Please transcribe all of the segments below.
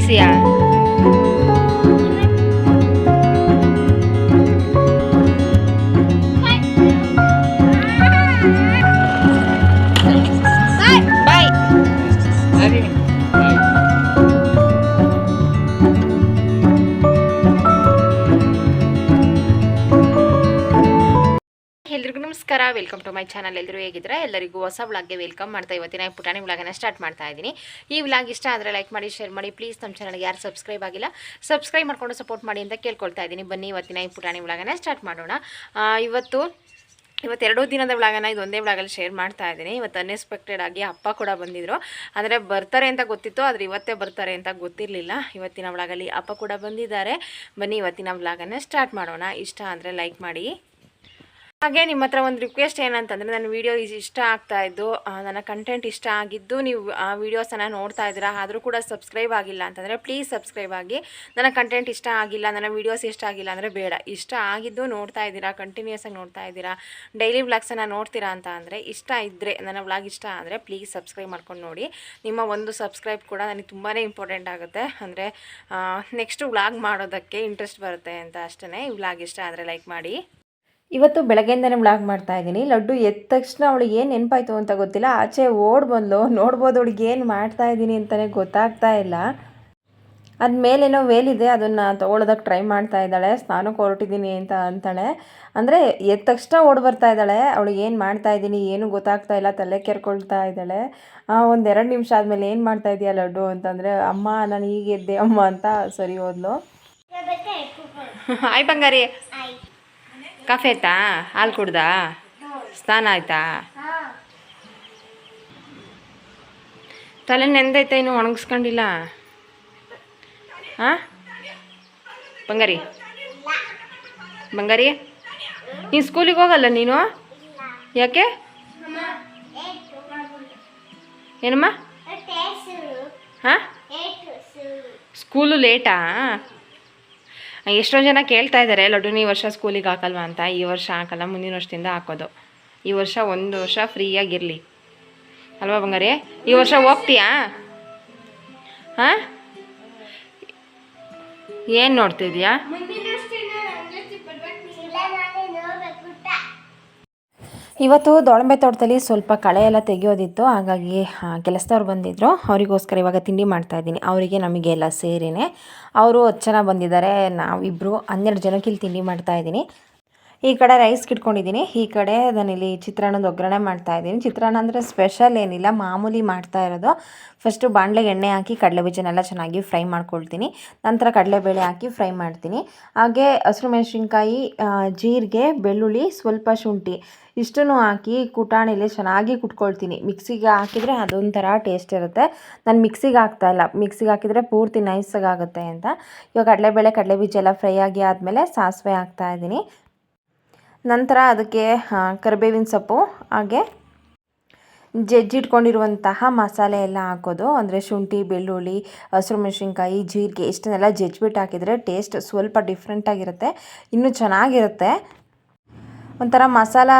是啊。ನಮಸ್ಕಾರ welcome to my channel ಎಲ್ಲರೂ ಹೇಗಿದ್ರೆ ಎಲ್ಲರಿಗೂ ಹೊಸ ವ್ಲಾಗ್ಗೆ ವೆಲ್ಕಮ್ ಮಾಡ್ತಾ ಇವತ್ತಿನ ಪುಟಾಣಿ ವ್ಲಾಗನ್ನು ಸ್ಟಾರ್ಟ್ ಮಾಡ್ತಾ ಇದ್ದೀನಿ. ಈ ವ್ಲಾಗ್ ಇಷ್ಟ ಆದರೆ ಲೈಕ್ ಮಾಡಿ ಶೇರ್ ಮಾಡಿ. ಪ್ಲೀಸ್ ನಮ್ಮ ಚಾನಲ್ಗೆ ಯಾರು ಸಬ್ಸ್ಕ್ರೈಬ್ ಆಗಿಲ್ಲ ಸಬ್ಸ್ಕ್ರೈಬ್ ಮಾಡ್ಕೊಂಡು ಸಪೋರ್ಟ್ ಮಾಡಿ ಅಂತ ಕೇಳ್ಕೊಳ್ತಾ ಇದ್ದೀನಿ. ಬನ್ನಿ ಇವತ್ತಿನ ಈ ಪುಟಾಣಿ ವ್ಲಾಗನ್ನು ಸ್ಟಾರ್ಟ್ ಮಾಡೋಣ. ಇವತ್ತು ಇವತ್ತೆರಡು ದಿನದ ವ್ಲಾಗನ್ನು ಇದು ಒಂದೇ ವ್ಲಾಗಲ್ಲಿ ಶೇರ್ ಮಾಡ್ತಾ ಇದ್ದೀನಿ. ಇವತ್ತು ಅನ್ಎಕ್ಸ್ಪೆಕ್ಟೆಡ್ ಆಗಿ ಅಪ್ಪ ಕೂಡ ಬಂದಿದ್ರು. ಅಂದರೆ ಬರ್ತಾರೆ ಅಂತ ಗೊತ್ತಿತ್ತು, ಆದರೆ ಇವತ್ತೇ ಬರ್ತಾರೆ ಅಂತ ಗೊತ್ತಿರಲಿಲ್ಲ. ಇವತ್ತಿನ ವ್ಲಾಗಲ್ಲಿ ಅಪ್ಪ ಕೂಡ ಬಂದಿದ್ದಾರೆ. ಬನ್ನಿ ಇವತ್ತಿನ ವ್ಲಾಗನ್ನ ಸ್ಟಾರ್ಟ್ ಮಾಡೋಣ. ಇಷ್ಟ ಅಂದರೆ ಲೈಕ್ ಮಾಡಿ. ಹಾಗೆ ನಿಮ್ಮ ಹತ್ರ ಒಂದು ರಿಕ್ವೆಸ್ಟ್ ಏನಂತಂದರೆ ನನ್ನ ವೀಡಿಯೋ ಇಷ್ಟ ಆಗ್ತಾ ಇದ್ದು ನನ್ನ ಕಂಟೆಂಟ್ ಇಷ್ಟ ಆಗಿದ್ದು ನೀವು ಆ ವೀಡಿಯೋಸನ್ನು ನೋಡ್ತಾ ಇದ್ದೀರಾ, ಆದರೂ ಕೂಡ ಸಬ್ಸ್ಕ್ರೈಬ್ ಆಗಿಲ್ಲ ಅಂತಂದರೆ ಪ್ಲೀಸ್ ಸಬ್ಸ್ಕ್ರೈಬ್ ಆಗಿ. ನನ್ನ ಕಂಟೆಂಟ್ ಇಷ್ಟ ಆಗಿಲ್ಲ, ನನ್ನ ವೀಡಿಯೋಸ್ ಇಷ್ಟ ಆಗಿಲ್ಲ ಅಂದರೆ ಬೇಡ. ಇಷ್ಟ ಆಗಿದ್ದು ನೋಡ್ತಾ ಇದ್ದೀರಾ ಕಂಟಿನ್ಯೂಸ್ ಆಗಿ ನೋಡ್ತಾ ಇದ್ದೀರಾ ಡೈಲಿ ವ್ಲಾಗ್ಸನ್ನು ನೋಡ್ತೀರಾ ಅಂತ ಅಂದರೆ ಇಷ್ಟ ಇದ್ದರೆ ನನ್ನ ವ್ಲಾಗ್ ಇಷ್ಟ ಅಂದರೆ ಪ್ಲೀಸ್ ಸಬ್ಸ್ಕ್ರೈಬ್ ಮಾಡ್ಕೊಂಡು ನೋಡಿ. ನಿಮ್ಮ ಒಂದು ಸಬ್ಸ್ಕ್ರೈಬ್ ಕೂಡ ನನಗೆ ತುಂಬಾ ಇಂಪಾರ್ಟೆಂಟ್ ಆಗುತ್ತೆ. ಅಂದರೆ ನೆಕ್ಸ್ಟ್ ವ್ಲಾಗ್ ಮಾಡೋದಕ್ಕೆ ಇಂಟ್ರೆಸ್ಟ್ ಬರುತ್ತೆ ಅಂತ ಅಷ್ಟೇ ಈ ವ್ಲಾಗ್ ಇಷ್ಟ ಆದರೆ ಲೈಕ್ ಮಾಡಿ. ಇವತ್ತು ಬೆಳಗ್ಗೆಯಿಂದನೇ ಬ್ಲಾಗ್ ಮಾಡ್ತಾ ಇದ್ದೀನಿ. ಲಡ್ಡು ಎದ್ದ ತಕ್ಷಣ ಅವಳಿಗೆ ಏನು ನೆನಪಾಯ್ತು ಅಂತ ಗೊತ್ತಿಲ್ಲ. ಆಚೆ ಓಡ್ ಬಂದ್ಲು. ನೋಡ್ಬೋದು ಅವಳಿಗೆ ಏನು ಮಾಡ್ತಾ ಇದ್ದೀನಿ ಅಂತಲೇ ಗೊತ್ತಾಗ್ತಾ ಇಲ್ಲ. ಅದ್ಮೇಲೇನೋ ವೇಲಿದೆ. ಅದನ್ನು ತೊಗೊಳೋದಕ್ಕೆ ಟ್ರೈ ಮಾಡ್ತಾ ಇದ್ದಾಳೆ. ಸ್ನಾನಕ್ಕೆ ಹೊರಟಿದ್ದೀನಿ ಅಂತ ಅಂತಾಳೆ. ಅಂದರೆ ಎದ್ದ ತಕ್ಷಣ ಓಡ್ ಬರ್ತಾ ಇದ್ದಾಳೆ. ಅವಳಿಗೆ ಏನು ಮಾಡ್ತಾ ಇದ್ದೀನಿ ಏನು ಗೊತ್ತಾಗ್ತಾ ಇಲ್ಲ. ತಲೆ ಕೆರ್ಕೊಳ್ತಾ ಇದ್ದಾಳೆ. ಒಂದು ಎರಡು ನಿಮಿಷ ಆದಮೇಲೆ ಏನು ಮಾಡ್ತಾ ಇದೆಯಾ ಲಡ್ಡು ಅಂತಂದರೆ ಅಮ್ಮ ನಾನು ಹೀಗೆ ಎದ್ದೆ ಅಮ್ಮ ಅಂತ ಸರಿ ಹೋದ್ಲು. ಆಯ್ ಬಂಗಾರಿ. ಕಾಫಿ ಆಯ್ತಾ ಹಾಲು ಕುಡ್ದಾ? ಸ್ನಾನ ಆಯ್ತಾ? ತಲೆ ನೆಂದೈತೆ ಇನ್ನು ಒಣಗಿಸ್ಕೊಂಡಿಲ್ಲ? ಹಾಂ ಬಂಗಾರಿ? ಬಂಗಾರಿ? ನೀನು ಸ್ಕೂಲಿಗೆ ಹೋಗಲ್ಲ ನೀನು? ಯಾಕೆ? ಏನಮ್ಮ? ಹಾಂ ಸ್ಕೂಲು ಲೇಟಾ? ಎಷ್ಟೋ ಜನ ಕೇಳ್ತಾ ಇದ್ದಾರೆ ಲಡ್ಡುನ ಈ ವರ್ಷ ಸ್ಕೂಲಿಗೆ ಹಾಕಲ್ವಾ ಅಂತ. ಈ ವರ್ಷ ಹಾಕಲ್ಲ, ಮುಂದಿನ ವರ್ಷದಿಂದ ಹಾಕೋದು. ಈ ವರ್ಷ ಒಂದು ವರ್ಷ ಫ್ರೀಯಾಗಿರಲಿ ಅಲ್ವಾ ಬಂಗಾರಿ? ಈ ವರ್ಷ ಹೋಗ್ತೀಯಾ? ಹಾಂ? ಏನು ನೋಡ್ತಿದ್ಯಾ ಇವತ್ತು ದೊಳಂಬೆ ತೋಟದಲ್ಲಿ ಸ್ವಲ್ಪ ಕಳೆ ಎಲ್ಲ ತೆಗೆಯೋದಿತ್ತು. ಹಾಗಾಗಿ ಕೆಲಸದವ್ರು ಬಂದಿದ್ದರು ಅವರಿಗೋಸ್ಕರ ಇವಾಗ ತಿಂಡಿ ಮಾಡ್ತಾ ಇದ್ದೀನಿ. ಅವರಿಗೆ ನಮಗೆ ಎಲ್ಲ ಸೇರಿನೇ. ಅವರು ಹತ್ತು ಜನ ಬಂದಿದ್ದಾರೆ. ನಾವಿಬ್ಬರು ಹನ್ನೆರಡು ಜನಕ್ಕೆ ಇಲ್ಲಿ ತಿಂಡಿ ಮಾಡ್ತಾ ಇದ್ದೀನಿ. ಈ ಕಡೆ ರೈಸ್ ಕಿಟ್ಕೊಂಡಿದ್ದೀನಿ. ಈ ಕಡೆ ನಾನಿಲ್ಲಿ ಚಿತ್ರಾನ್ನದ ಒಗ್ಗರಣೆ ಮಾಡ್ತಾ ಇದ್ದೀನಿ. ಚಿತ್ರಾನ್ನ ಅಂದರೆ ಸ್ಪೆಷಲ್ ಏನಿಲ್ಲ, ಮಾಮೂಲಿ ಮಾಡ್ತಾ ಇರೋದು. ಫಸ್ಟು ಬಾಣಲೆಗೆ ಎಣ್ಣೆ ಹಾಕಿ ಕಡಲೆಬೀಜನೆಲ್ಲ ಚೆನ್ನಾಗಿ ಫ್ರೈ ಮಾಡ್ಕೊಳ್ತೀನಿ. ನಂತರ ಕಡಲೆಬೇಳೆ ಹಾಕಿ ಫ್ರೈ ಮಾಡ್ತೀನಿ. ಹಾಗೆ ಹಸಿರು ಮೆಣಸಿನ್ಕಾಯಿ ಜೀರಿಗೆ, ಬೆಳ್ಳುಳ್ಳಿ, ಸ್ವಲ್ಪ ಶುಂಠಿ ಇಷ್ಟನ್ನು ಹಾಕಿ ಕುಟಾಣಿಲಿ ಚೆನ್ನಾಗಿ ಕುಟ್ಕೊಳ್ತೀನಿ. ಮಿಕ್ಸಿಗೆ ಹಾಕಿದರೆ ಅದೊಂಥರ ಟೇಸ್ಟ್ ಇರುತ್ತೆ. ನಾನು ಮಿಕ್ಸಿಗೆ ಹಾಕ್ತಾ ಇಲ್ಲ. ಮಿಕ್ಸಿಗೆ ಹಾಕಿದರೆ ಪೂರ್ತಿ ನೈಸಾಗುತ್ತೆ ಅಂತ. ಇವಾಗ ಕಡಲೆಬೇಳೆ ಕಡಲೆಬೀಜ ಎಲ್ಲ ಫ್ರೈ ಆಗಿ ಆದಮೇಲೆ ಸಾಸಿವೆ ಹಾಕ್ತಾ ಇದ್ದೀನಿ. ನಂತರ ಅದಕ್ಕೆ ಕರಿಬೇವಿನ ಸೊಪ್ಪು, ಹಾಗೆ ಜಜ್ಜಿಟ್ಕೊಂಡಿರುವಂತಹ ಮಸಾಲೆ ಎಲ್ಲ ಹಾಕೋದು. ಅಂದರೆ ಶುಂಠಿ, ಬೆಳ್ಳುಳ್ಳಿ, ಹಸಿರು ಮೆಣಸಿನ್ಕಾಯಿ, ಜೀರಿಗೆ, ಇಷ್ಟನ್ನೆಲ್ಲ ಜಜ್ಜಿಬಿಟ್ಟು ಹಾಕಿದರೆ ಟೇಸ್ಟ್ ಸ್ವಲ್ಪ ಡಿಫ್ರೆಂಟಾಗಿರುತ್ತೆ ಇನ್ನೂ ಚೆನ್ನಾಗಿರುತ್ತೆ. ಒಂಥರ ಮಸಾಲ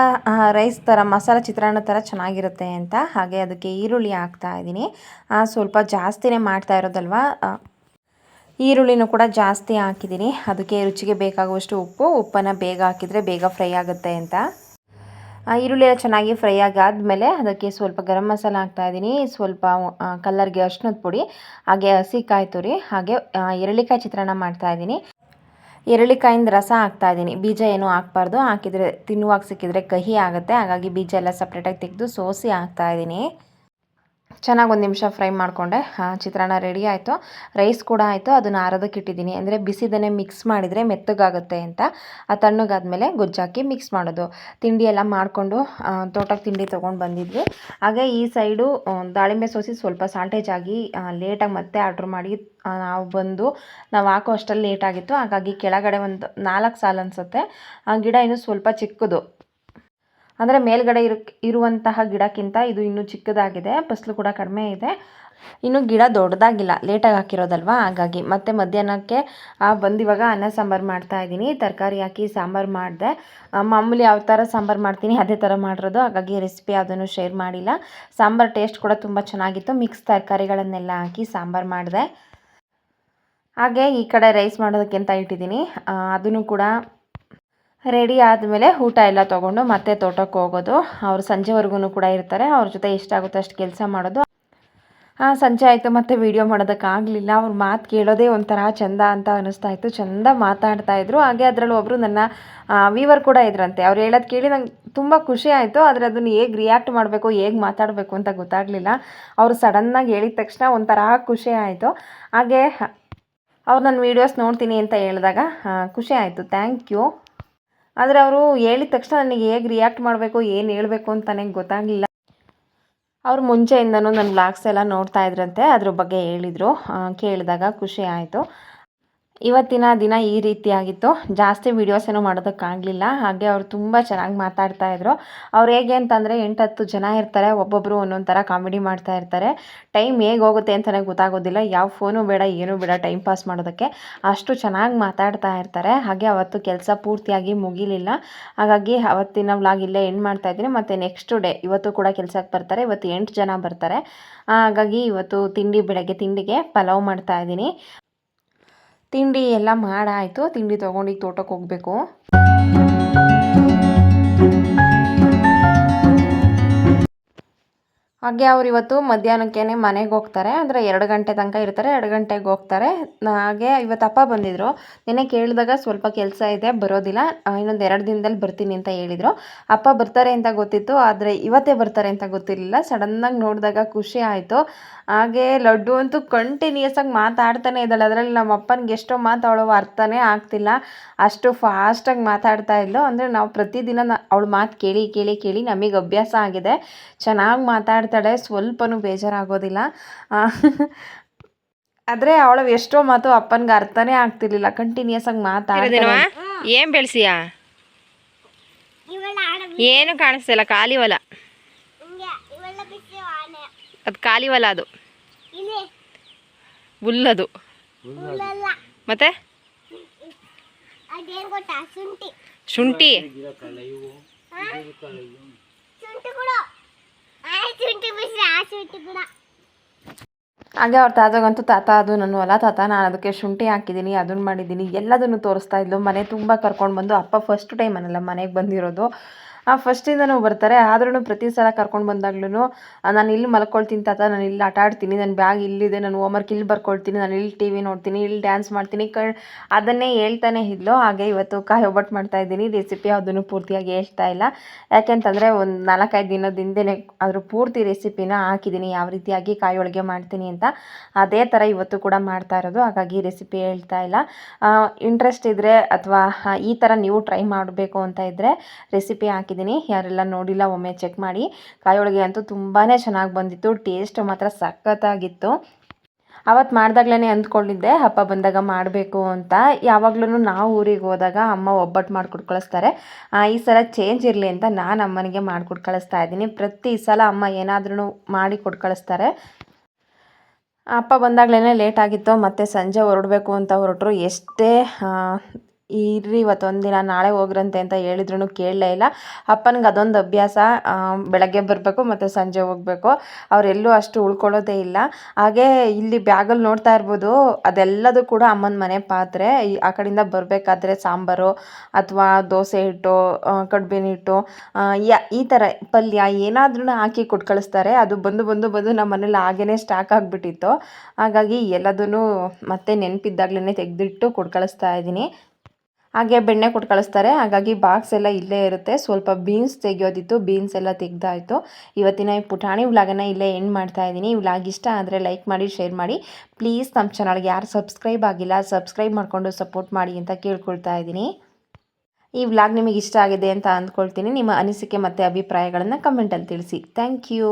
ರೈಸ್ ಥರ, ಮಸಾಲ ಚಿತ್ರಾನ್ನ ಥರ ಚೆನ್ನಾಗಿರುತ್ತೆ ಅಂತ. ಹಾಗೆ ಅದಕ್ಕೆ ಈರುಳ್ಳಿ ಹಾಕ್ತಾ ಇದ್ದೀನಿ. ಸ್ವಲ್ಪ ಜಾಸ್ತಿನೇ ಮಾಡ್ತಾ ಇರೋದಲ್ವಾ? ಈರುಳ್ಳಿನೂ ಕೂಡ ಜಾಸ್ತಿ ಹಾಕಿದ್ದೀನಿ. ಅದಕ್ಕೆ ರುಚಿಗೆ ಬೇಕಾಗುವಷ್ಟು ಉಪ್ಪು, ಉಪ್ಪನ್ನು ಬೇಗ ಹಾಕಿದರೆ ಬೇಗ ಫ್ರೈ ಆಗುತ್ತೆ ಅಂತ. ಈರುಳ್ಳಿ ಎಲ್ಲ ಚೆನ್ನಾಗಿ ಫ್ರೈ ಆಗಾದಮೇಲೆ ಅದಕ್ಕೆ ಸ್ವಲ್ಪ ಗರಂ ಮಸಾಲ ಹಾಕ್ತಾ ಇದ್ದೀನಿ. ಸ್ವಲ್ಪ ಕಲ್ಲರ್ಗೆ ಅರ್ಶಿನದ ಪುಡಿ, ಹಾಗೆ ಹಸಿ ಕಾಯಿ ತುರಿ, ಹಾಗೆ ಎರಳಿಕಾಯಿ ಚಿತ್ರಾನ್ನ ಮಾಡ್ತಾ ಇದ್ದೀನಿ. ಎರಳಿಕಾಯಿಂದ ರಸ ಹಾಕ್ತಾ ಇದ್ದೀನಿ. ಬೀಜ ಏನೂ ಹಾಕ್ಬಾರ್ದು. ಹಾಕಿದರೆ, ತಿನ್ನುವಾಗ ಸಿಕ್ಕಿದರೆ ಕಹಿ ಆಗುತ್ತೆ. ಹಾಗಾಗಿ ಬೀಜ ಎಲ್ಲ ಸಪ್ರೇಟಾಗಿ ತೆಗೆದು ಸೋಸಿ ಹಾಕ್ತಾ ಇದ್ದೀನಿ. ಚೆನ್ನಾಗಿ ಒಂದು ನಿಮಿಷ ಫ್ರೈ ಮಾಡಿಕೊಂಡೆ. ಚಿತ್ರಾನ್ನ ರೆಡಿ ಆಯಿತು. ರೈಸ್ ಕೂಡ ಆಯಿತು. ಅದನ್ನು ಆರೋದಕ್ಕೆ ಇಟ್ಟಿದ್ದೀನಿ. ಅಂದರೆ ಬಿಸಿದನ್ನೇ ಮಿಕ್ಸ್ ಮಾಡಿದರೆ ಮೆತ್ತಗಾಗುತ್ತೆ ಅಂತ. ಆ ತಣ್ಣಗಾದ್ಮೇಲೆ ಗೊಜ್ಜಾಕಿ ಮಿಕ್ಸ್ ಮಾಡೋದು. ತಿಂಡಿ ಎಲ್ಲ ಮಾಡಿಕೊಂಡು ತೋಟಕ್ಕೆ ತಿಂಡಿ ತೊಗೊಂಡು ಬಂದಿದ್ವಿ. ಹಾಗೆ ಈ ಸೈಡು ದಾಳಿಂಬೆ ಸೋಸಿ ಸ್ವಲ್ಪ ಸಾಲ್ಟೇಜ್ ಆಗಿ ಲೇಟಾಗಿ ಮತ್ತೆ ಆರ್ಡ್ರ್ ಮಾಡಿ ನಾವು ಬಂದು, ನಾವು ಹಾಕೋ ಅಷ್ಟರಲ್ಲಿ ಲೇಟಾಗಿತ್ತು ಹಾಗಾಗಿ ಕೆಳಗಡೆ ಒಂದು ನಾಲ್ಕು ಸಾಲು ಅನಿಸುತ್ತೆ. ಆ, ಗಿಡ ಇನ್ನೂ ಸ್ವಲ್ಪ ಚಿಕ್ಕದು. ಅಂದರೆ ಮೇಲ್ಗಡೆ ಇರು ಇರುವಂತಹ ಗಿಡಕ್ಕಿಂತ ಇದು ಇನ್ನೂ ಚಿಕ್ಕದಾಗಿದೆ, ಫಸಲು ಕೂಡ ಕಡಿಮೆ ಇದೆ. ಇನ್ನು ಗಿಡ ದೊಡ್ಡದಾಗಿಲ್ಲ, ಲೇಟಾಗಿ ಹಾಕಿರೋದಲ್ವಾ? ಹಾಗಾಗಿ ಮತ್ತೆ ಮಧ್ಯಾಹ್ನಕ್ಕೆ ಬಂದಿವಾಗ ಅನ್ನ ಸಾಂಬಾರು ಮಾಡ್ತಾ ಇದ್ದೀನಿ. ತರಕಾರಿ ಹಾಕಿ ಸಾಂಬಾರು ಮಾಡಿದೆ. ಮಾಮೂಲಿ ಯಾವ ಥರ ಸಾಂಬಾರು ಮಾಡ್ತೀನಿ, ಅದೇ ಥರ ಮಾಡಿರೋದು. ಹಾಗಾಗಿ ರೆಸಿಪಿ ಯಾವುದನ್ನು ಶೇರ್ ಮಾಡಿಲ್ಲ. ಸಾಂಬಾರು ಟೇಸ್ಟ್ ಕೂಡ ತುಂಬ ಚೆನ್ನಾಗಿತ್ತು. ಮಿಕ್ಸ್ ತರಕಾರಿಗಳನ್ನೆಲ್ಲ ಹಾಕಿ ಸಾಂಬಾರು ಮಾಡಿದೆ. ಹಾಗೆ ಈ ಕಡೆ ರೈಸ್ ಮಾಡೋದಕ್ಕೆ ಅಂತ ಇಟ್ಟಿದ್ದೀನಿ ಅದನ್ನು ಕೂಡ ರೆಡಿ ಆದಮೇಲೆ ಊಟ ಎಲ್ಲ ತೊಗೊಂಡು ಮತ್ತೆ ತೋಟಕ್ಕೆ ಹೋಗೋದು. ಅವರು ಸಂಜೆವರೆಗೂ ಕೂಡ ಇರ್ತಾರೆ. ಅವ್ರ ಜೊತೆ ಎಷ್ಟಾಗುತ್ತೆ ಅಷ್ಟು ಕೆಲಸ ಮಾಡೋದು. ಹಾಂ, ಸಂಜೆ ಆಯಿತು. ಮತ್ತು ವೀಡಿಯೋ ಮಾಡೋದಕ್ಕಾಗಲಿಲ್ಲ. ಅವ್ರ ಮಾತು ಕೇಳೋದೇ ಒಂಥರ ಚಂದ ಅಂತ ಅನ್ನಿಸ್ತಾ ಇತ್ತು. ಚಂದ ಮಾತಾಡ್ತಾಯಿದ್ರು ಹಾಗೆ ಅದರಲ್ಲಿ ಒಬ್ಬರು ನನ್ನ ವೀವರ್ ಕೂಡ ಇದ್ರಂತೆ. ಅವ್ರು ಹೇಳೋದು ಕೇಳಿ ನಂಗೆ ತುಂಬ ಖುಷಿ ಆಯಿತು. ಆದರೆ ಅದನ್ನು ಹೇಗೆ ರಿಯಾಕ್ಟ್ ಮಾಡಬೇಕು, ಹೇಗೆ ಮಾತಾಡಬೇಕು ಅಂತ ಗೊತ್ತಾಗಲಿಲ್ಲ. ಅವರು ಸಡನ್ನಾಗಿ ಹೇಳಿದ ತಕ್ಷಣ ಒಂಥರ ಖುಷಿ ಆಯಿತು. ಹಾಗೆ, ಅವ್ರು ನನ್ನ ವೀಡಿಯೋಸ್ ನೋಡ್ತೀನಿ ಅಂತ ಹೇಳಿದಾಗ ಖುಷಿ ಆಯಿತು. ಥ್ಯಾಂಕ್ ಯು ಆದರೆ ಅವರು ಹೇಳಿದ ತಕ್ಷಣ ನನಗೆ ಹೇಗೆ ರಿಯಾಕ್ಟ್ ಮಾಡಬೇಕು, ಏನು ಹೇಳಬೇಕು ಅಂತ ನನಗೆ ಗೊತ್ತಾಗಲಿಲ್ಲ. ಅವ್ರು ಮುಂಚೆಯಿಂದನೂ ನನ್ನ ಬ್ಲಾಗ್ಸ್ ಎಲ್ಲ ನೋಡ್ತಾ ಇದ್ರಂತೆ, ಅದ್ರ ಬಗ್ಗೆ ಹೇಳಿದರು. ಕೇಳಿದಾಗ ಖುಷಿ ಆಯಿತು. ಇವತ್ತಿನ ದಿನ ಈ ರೀತಿಯಾಗಿತ್ತು ಜಾಸ್ತಿ ವೀಡಿಯೋಸ್ ಏನೂ ಮಾಡೋದಕ್ಕಾಗಲಿಲ್ಲ ಹಾಗೆ ಅವರು ತುಂಬ ಚೆನ್ನಾಗಿ ಮಾತಾಡ್ತಾ ಇದ್ರು. ಅವ್ರು ಹೇಗೆ ಅಂತಂದರೆ ಎಂಟು ಹತ್ತು ಜನ ಇರ್ತಾರೆ. ಒಬ್ಬೊಬ್ಬರು ಒಂದೊಂದು ಥರ ಕಾಮಿಡಿ ಮಾಡ್ತಾ ಇರ್ತಾರೆ. ಟೈಮ್ ಹೇಗೆ ಹೋಗುತ್ತೆ ಅಂತಲೇ ಗೊತ್ತಾಗೋದಿಲ್ಲ. ಯಾವ ಫೋನು ಬೇಡ, ಏನೂ ಬೇಡ ಟೈಮ್ ಪಾಸ್ ಮಾಡೋದಕ್ಕೆ. ಅಷ್ಟು ಚೆನ್ನಾಗಿ ಮಾತಾಡ್ತಾ ಇರ್ತಾರೆ. ಹಾಗೆ ಅವತ್ತು ಕೆಲಸ ಪೂರ್ತಿಯಾಗಿ ಮುಗಿಲಿಲ್ಲ. ಹಾಗಾಗಿ ಅವತ್ತಿನ ವ್ಲಾಗ್ ಇಲ್ಲೇ ಎಂಡ್ ಮಾಡ್ತಾ ಇದ್ದೀನಿ. ಮತ್ತು ನೆಕ್ಸ್ಟ್ ಡೇ ಇವತ್ತು ಕೂಡ ಕೆಲಸಕ್ಕೆ ಬರ್ತಾರೆ. ಇವತ್ತು ಎಂಟು ಜನ ಬರ್ತಾರೆ. ಹಾಗಾಗಿ ಇವತ್ತು ತಿಂಡಿ ಬೆಳಗ್ಗೆ ತಿಂಡಿಗೆ ಪಲಾವ್ ಮಾಡ್ತಾಯಿದ್ದೀನಿ ತಿಂಡಿ ಎಲ್ಲ ಮಾಡಾಯಿತು ತಿಂಡಿ ತೊಗೊಂಡು ಈಗ ತೋಟಕ್ಕೆ ಹೋಗಬೇಕು. ಹಾಗೆ ಅವ್ರು ಇವತ್ತು ಮಧ್ಯಾಹ್ನಕ್ಕೇ ಮನೆಗೆ ಹೋಗ್ತಾರೆ. ಅಂದರೆ ಎರಡು ಗಂಟೆ ತನಕ ಇರ್ತಾರೆ, ಎರಡು ಗಂಟೆಗೆ ಹೋಗ್ತಾರೆ. ಹಾಗೆ ಇವತ್ತು ಅಪ್ಪ ಬಂದಿದ್ದರು ನಿನ್ನೆ ಕೇಳಿದಾಗ ಸ್ವಲ್ಪ ಕೆಲಸ ಇದೆ, ಬರೋದಿಲ್ಲ. ಇನ್ನೊಂದು ಎರಡು ದಿನದಲ್ಲಿ ಬರ್ತೀನಿ ಅಂತ ಹೇಳಿದರು. ಅಪ್ಪ ಬರ್ತಾರೆ ಅಂತ ಗೊತ್ತಿತ್ತು, ಆದರೆ ಇವತ್ತೇ ಬರ್ತಾರೆ ಅಂತ ಗೊತ್ತಿರಲಿಲ್ಲ. ಸಡನ್ನಾಗಿ ನೋಡಿದಾಗ ಖುಷಿ ಆಯಿತು. ಹಾಗೆ ಲಡ್ಡು ಅಂತೂ ಕಂಟಿನ್ಯೂಸ್ ಆಗಿ ಮಾತಾಡ್ತಾನೆ ಇದ್ದಾಳೆ. ಅದರಲ್ಲಿ ನಮ್ಮ ಅಪ್ಪನಿಗೆ ಎಷ್ಟೋ ಮಾತಾಡೋ ಅರ್ಥನೇ ಆಗ್ತಿಲ್ಲ. ಅಷ್ಟು ಫಾಸ್ಟಾಗಿ ಮಾತಾಡ್ತಾ ಇದ್ಲು. ಅಂದರೆ ನಾವು ಪ್ರತಿದಿನ ಅವಳು ಮಾತು ಕೇಳಿ ಕೇಳಿ ಕೇಳಿ ನಮಗೆ ಅಭ್ಯಾಸ ಆಗಿದೆ. ಚೆನ್ನಾಗಿ ಮಾತಾಡ್ತಾಳೆ ಸ್ವಲ್ಪನೂ ಬೇಜಾರಾಗೋದಿಲ್ಲ. ಆದರೆ ಅವಳು ಎಷ್ಟೋ ಮಾತು ಅಪ್ಪನಿಗೆ ಅರ್ಥನೇ ಆಗ್ತಿರ್ಲಿಲ್ಲ. ಕಂಟಿನ್ಯೂಸ್ ಆಗಿ ಮಾತಾಡ್ತಾ ಏನ್ ಬೆಳೆಸಿಯಾ? ಏನು ಕಾಣಿಸ್ತಿಲ್ಲ ಖಾಲಿ ಹೊಲ. ಅದು ಖಾಲಿ ಹೊಲ ಅದು. ಹುಲ್ಲದು. ಮತ್ತೆ? ಶುಂಠಿ. ಹಾಗೆ ಅವ್ರ ತಾತಗಂತೂ ತಾತ, ಅದು ನನ್ನ ಹೊಲ ತಾತ, ನಾನು ಅದಕ್ಕೆ ಶುಂಠಿ ಹಾಕಿದ್ದೀನಿ, ಅದನ್ನು ಮಾಡಿದ್ದೀನಿ, ಎಲ್ಲದನ್ನು ತೋರಿಸ್ತಾ ಇದ್ಲು. ಮನೆ ತುಂಬ ಕರ್ಕೊಂಡು ಬಂದು ಅಪ್ಪ ಫಸ್ಟ್ ಟೈಮ್ ಅನ್ನಲ್ಲ, ಮನೆಗೆ ಬಂದಿರೋದು. ಫಸ್ಟಿಂದನೂ ಬರ್ತಾರೆ. ಆದ್ರೂ ಪ್ರತಿ ಸಲ ಕರ್ಕೊಂಡು ಬಂದಾಗ್ಲೂ ನಾನು ಇಲ್ಲಿ ಮಲ್ಕೊಳ್ತೀನಿ ತಾತ, ನಾನು ಇಲ್ಲಿ ಆಟ ಆಡ್ತೀನಿ ನನ್ನ ಬ್ಯಾಗ್ ಇಲ್ಲಿದೆ, ನಾನು ಹೋಮ್ವರ್ಕ್ ಇಲ್ಲಿ ಬರ್ಕೊಳ್ತೀನಿ, ನಾನು ಇಲ್ಲಿ ಟಿ ವಿ ನೋಡ್ತೀನಿ, ಇಲ್ಲಿ ಡ್ಯಾನ್ಸ್ ಮಾಡ್ತೀನಿ ಕ ಅದನ್ನೇ ಹೇಳ್ತಾನೆ ಇದ್ಲು. ಹಾಗೆ ಇವತ್ತು ಕಾಯಿ ಒಬ್ಬಟ್ಟು ಮಾಡ್ತಾ ಇದ್ದೀನಿ. ರೆಸಿಪಿ ಅದನ್ನು ಪೂರ್ತಿಯಾಗಿ ಹೇಳ್ತಾ ಇಲ್ಲ. ಯಾಕೆಂತಂದರೆ ಒಂದು ನಾಲ್ಕೈದು ದಿನದ ಹಿಂದೆನೇ ಅದ್ರ ಪೂರ್ತಿ ರೆಸಿಪಿನ ಹಾಕಿದ್ದೀನಿ. ಯಾವ ರೀತಿಯಾಗಿ ಕಾಯಿ ಹೋಳಿಗೆ ಮಾಡ್ತೀನಿ ಅಂತ. ಅದೇ ಥರ ಇವತ್ತು ಕೂಡ ಮಾಡ್ತಾ ಇರೋದು. ಹಾಗಾಗಿ ರೆಸಿಪಿ ಹೇಳ್ತಾ ಇಲ್ಲ. ಇಂಟ್ರೆಸ್ಟ್ ಇದ್ದರೆ ಅಥವಾ ಈ ಥರ ನೀವು ಟ್ರೈ ಮಾಡಬೇಕು ಅಂತ ಇದ್ದರೆ ರೆಸಿಪಿ ಹಾಕಿದ್ದೀನಿ. ಯಾರೆಲ್ಲ ನೋಡಿಲ್ಲ ಒಮ್ಮೆ ಚೆಕ್ ಮಾಡಿ. ಕಾಯಿ ಹೋಳಿಗೆ ಅಂತೂ ತುಂಬಾ ಚೆನ್ನಾಗಿ ಬಂದಿತ್ತು. ಟೇಸ್ಟ್ ಮಾತ್ರ ಸಖತ್ತಾಗಿತ್ತು. ಅವತ್ತು ಮಾಡಿದಾಗ್ಲೇ ಅಂದ್ಕೊಂಡಿದ್ದೆ. ಹಬ್ಬ ಬಂದಾಗ ಮಾಡಬೇಕು ಅಂತ. ಯಾವಾಗ್ಲೂ ನಾವು ಊರಿಗೆ ಹೋದಾಗ ಅಮ್ಮ ಒಬ್ಬಟ್ಟು ಮಾಡಿಕೊಟ್ಟು ಕಳಿಸ್ತಾರೆ ಈ ಸಲ ಚೇಂಜ್ ಇರಲಿ ಅಂತ ನಾನು ಅಮ್ಮನಿಗೆ ಮಾಡಿಕೊಟ್ಟು ಕಳಿಸ್ತಾ ಇದ್ದೀನಿ. ಪ್ರತಿ ಸಲ ಅಮ್ಮ ಏನಾದ್ರೂ ಮಾಡಿ ಕೊಟ್ಟು ಕಳಿಸ್ತಾರೆ ಅಪ್ಪ ಬಂದಾಗಲೇ ಲೇಟ್ ಆಗಿತ್ತು. ಮತ್ತು ಸಂಜೆ ಹೊರಡಬೇಕು ಅಂತ ಹೊರಟರು. ಎಷ್ಟೇ ಇರ್ರಿ ಇವತ್ತು ದಿನ ನಾಳೆ ಹೋಗ್ರಂತೆ ಅಂತ ಹೇಳಿದ್ರು ಕೇಳಲೇ ಇಲ್ಲ. ಅಪ್ಪನಿಗೆ ಅದೊಂದು ಅಭ್ಯಾಸ ಬೆಳಗ್ಗೆ ಬರಬೇಕು ಮತ್ತು ಸಂಜೆ ಹೋಗಬೇಕು. ಅವರೆಲ್ಲೂ ಅಷ್ಟು ಉಳ್ಕೊಳ್ಳೋದೇ ಇಲ್ಲ. ಹಾಗೆ ಇಲ್ಲಿ ಬ್ಯಾಗಲ್ಲಿ ನೋಡ್ತಾ ಇರ್ಬೋದು, ಅದೆಲ್ಲದೂ ಕೂಡ ಅಮ್ಮನ ಮನೆ ಪಾತ್ರೆ. ಆ ಕಡೆಯಿಂದ ಬರಬೇಕಾದ್ರೆ ಸಾಂಬಾರು ಅಥವಾ ದೋಸೆ ಹಿಟ್ಟು ಕಡ್ಬಿನ ಹಿಟ್ಟು ಈ ಥರ ಪಲ್ಯ ಏನಾದ್ರೂ ಹಾಕಿ ಕೊಟ್ಟು ಕಳಿಸ್ತಾರೆ. ಅದು ಬಂದು ಬಂದು ಬಂದು ನಮ್ಮ ಮನೇಲಿ ಹಾಗೇ ಸ್ಟಾಕ್ ಆಗಿಬಿಟ್ಟಿತ್ತು. ಹಾಗಾಗಿ ಎಲ್ಲದೂ ಮತ್ತೆ ನೆನಪಿದ್ದಾಗ್ಲೇ ತೆಗೆದಿಟ್ಟು ಕೊಟ್ಟು ಕಳಿಸ್ತಾ ಇದ್ದೀನಿ. ಹಾಗೆ ಬೆಣ್ಣೆ ಕೊಟ್ಟು ಕಳಿಸ್ತಾರೆ. ಹಾಗಾಗಿ ಬಾಕ್ಸ್ ಎಲ್ಲ ಇಲ್ಲೇ ಇರುತ್ತೆ. ಸ್ವಲ್ಪ ಬೀನ್ಸ್ ತೆಗೆಯೋದಿತ್ತು. ಬೀನ್ಸ್ ಎಲ್ಲ ತೆಗ್ದಾಯಿತು. ಇವತ್ತಿನ ಈ ಪುಟಾಣಿ ವ್ಲಾಗನ್ನು ಇಲ್ಲೇ ಎಂಡ್ ಮಾಡ್ತಾ ಇದ್ದೀನಿ. ವ್ಲಾಗ್ ಇಷ್ಟ ಆದರೆ ಲೈಕ್ ಮಾಡಿ ಶೇರ್ ಮಾಡಿ. ಪ್ಲೀಸ್ ನಮ್ಮ ಚಾನಲ್ಗೆ ಯಾರು ಸಬ್ಸ್ಕ್ರೈಬ್ ಆಗಿಲ್ಲ ಸಬ್ಸ್ಕ್ರೈಬ್ ಮಾಡಿಕೊಂಡು ಸಪೋರ್ಟ್ ಮಾಡಿ ಅಂತ ಕೇಳ್ಕೊಳ್ತಾ ಇದ್ದೀನಿ. ಈ ವ್ಲಾಗ್ ನಿಮಗೆ ಇಷ್ಟ ಆಗಿದೆ ಅಂತ ಅಂದ್ಕೊಳ್ತೀನಿ. ನಿಮ್ಮ ಅನಿಸಿಕೆ ಮತ್ತು ಅಭಿಪ್ರಾಯಗಳನ್ನು ಕಮೆಂಟಲ್ಲಿ ತಿಳಿಸಿ. Thank you